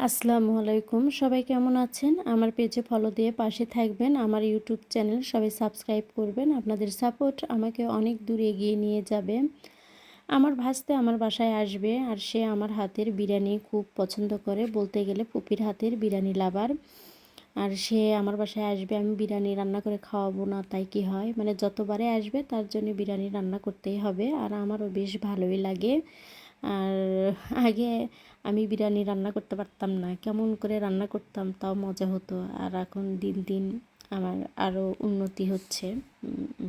আসসালামু আলাইকুম। সবাই কেমন আছেন? আমার পেজে ফলো দিয়ে পাশে থাকবেন। আমার ইউটিউব চ্যানেল সবাই সাবস্ক্রাইব করবেন। আপনাদের সাপোর্ট আমাকে অনেক দূর এগিয়ে নিয়ে যাবে। আমার ভাসতে আমার বাসায় আসবে আর সে আমার হাতের বিরিয়ানি খুব পছন্দ করে। বলতে গেলে পুপির হাতের বিরিয়ানি লাভার আর সে আমার বাসায় আসবে, আমি বিরিয়ানি রান্না করে খাওয়াবো না, তাই কি হয়? মানে যতবারে আসবে তার জন্য বিরিয়ানি রান্না করতেই হবে। আর আমারও বেশ ভালোই লাগে। আর আগে আমি বিরিয়ানি রান্না করতে পারতাম না। কেমন করে রান্না করতাম তাও মজা হতো। আর এখন দিন দিন আমার আরও উন্নতি হচ্ছে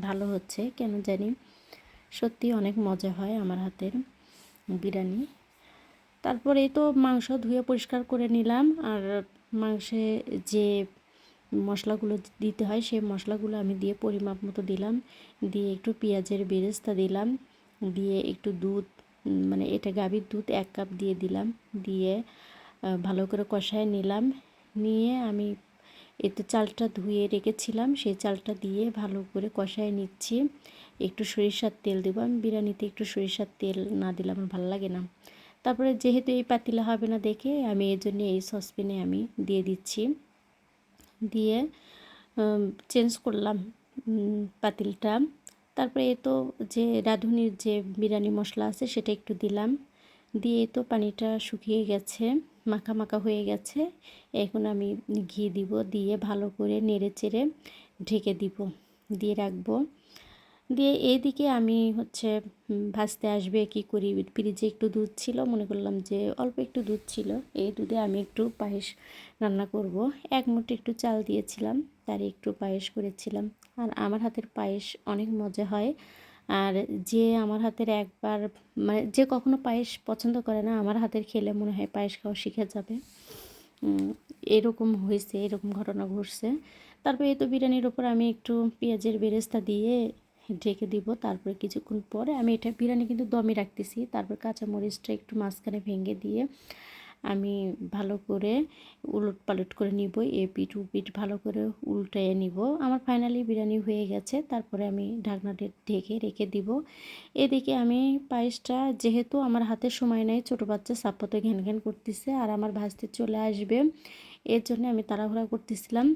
ভালো হচ্ছে। কেন জানি? সত্যি অনেক মজা হয় আমার হাতের বিরিয়ানি। তারপরে তো মাংস ধুয়ে পরিষ্কার করে নিলাম। আর মাংসে যে মশলাগুলো দিতে হয় সেই মশলাগুলো আমি দিয়ে পরিমাপ মতো দিলাম। দিয়ে একটু পেঁয়াজের বেরেস্তা দিলাম। দিয়ে একটু দুধ মানে এটা গাভীর দুধ এক কাপ দিয়ে দিলাম, দিয়ে ভালো করে কষায় নিলাম, নিয়ে আমি এতে চালটা ধুয়ে রেখেছিলাম, সেই চালটা দিয়ে ভালো করে কষায় নিচ্ছি। একটু সরিষার তেল দেবো, আমি বিরিয়ানিতে একটু সরিষার তেল না দিলে আমার ভালো লাগে না। তারপরে যেহেতু এই পাতিলা হবে না দেখে আমি এই জন্য এই সসপ্যানে আমি দিয়ে দিচ্ছি। দিয়ে চেঞ্জ করলাম পাতিলটা। তারপরে এ তো যে রাঁধুনির যে বিরিয়ানি মশলা আছে সেটা একটু দিলাম। দিয়ে তো পানিটা শুকিয়ে গেছে, মাখা মাখা হয়ে গেছে। এখন আমি ঘি দিব, দিয়ে ভালো করে নেড়ে চেড়ে ঢেকে দিব। দিয়ে রাখব। দিয়ে এইদিকে আমি হচ্ছে ভাজতে আসবে কি করি? ফ্রিজে একটু দুধ ছিল, মনে করলাম যে অল্প একটু দুধ ছিল, এই দুধে আমি একটু পায়েস রান্না করব। এক মুঠো একটু চাল দিয়েছিলাম, তার একটু পায়েস করেছিলাম। আর আমার হাতের পায়েস অনেক মজা হয়। আর যে আমার হাতের একবার মানে যে কখনো পায়েস পছন্দ করে না, আমার হাতের খেলে মনে হয় পায়েস খাওয়া শিখে যাবে। এরকম হয়েছে, এরকম ঘটনা ঘটছে। তারপরে এই তো বিরিয়ানির ওপর আমি একটু পেঁয়াজের বেরেস্তা দিয়ে ঢেকে দিব। তারপরে কিছুক্ষণ পরে আমি এটা বিরিয়ানি কিন্তু দমে রাখতেছি। তারপর কাঁচামরিচটা একটু মাঝখানে ভেঙে দিয়ে আমি ভালো করে উলট পালট করে নিব। এ পিঠ উ পিঠ ভালো করে উল্টাইয়ে নিব। আমার ফাইনালি বিরিয়ানি হয়ে গেছে। তারপরে আমি ঢাকনাটা ঢেকে রেখে দিব। এদিকে আমি পায়েসটা যেহেতু আমার হাতে সময় নেই, ছোটো বাচ্চা সাপ্পাতে ঘ্যান ঘ্যান করতেছে আর আমার ভাজতে চলে আসবে। এর জন্য আমি তাড়াহুড়া করতেছিলাম।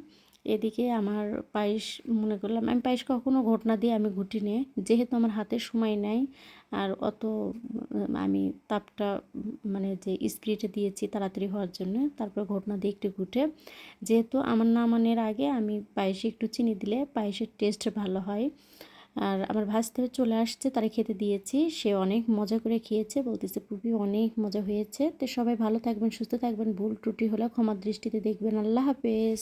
এদিকে আমার পায়েস, মনে করলাম, আমি পায়েস কখনো ঘটনা দিয়ে আমি ঘুটি নে যেহেতু আমার হাতে সময় নাই, আর অত আমি তাপটা মানে যে স্পিডে দিয়েছি তাড়াতাড়ি হওয়ার জন্য, তারপর ঘটনা দিয়ে একটু ঘুটে। যেহেতু আমার নামানের আগে আমি পায়েসে একটু চিনি দিলে পায়েসের টেস্ট ভালো হয়। আর আমার ভাজতে চলে আসছে, তারা খেতে দিয়েছি। সে অনেক মজা করে খেয়েছে, বলতেছে পুপি অনেক মজা হয়েছে। তো সবাই ভালো থাকবেন, সুস্থ থাকবেন। ভুল ত্রুটি হলে ক্ষমার দৃষ্টিতে দেখবেন। আল্লাহ হাফেজ।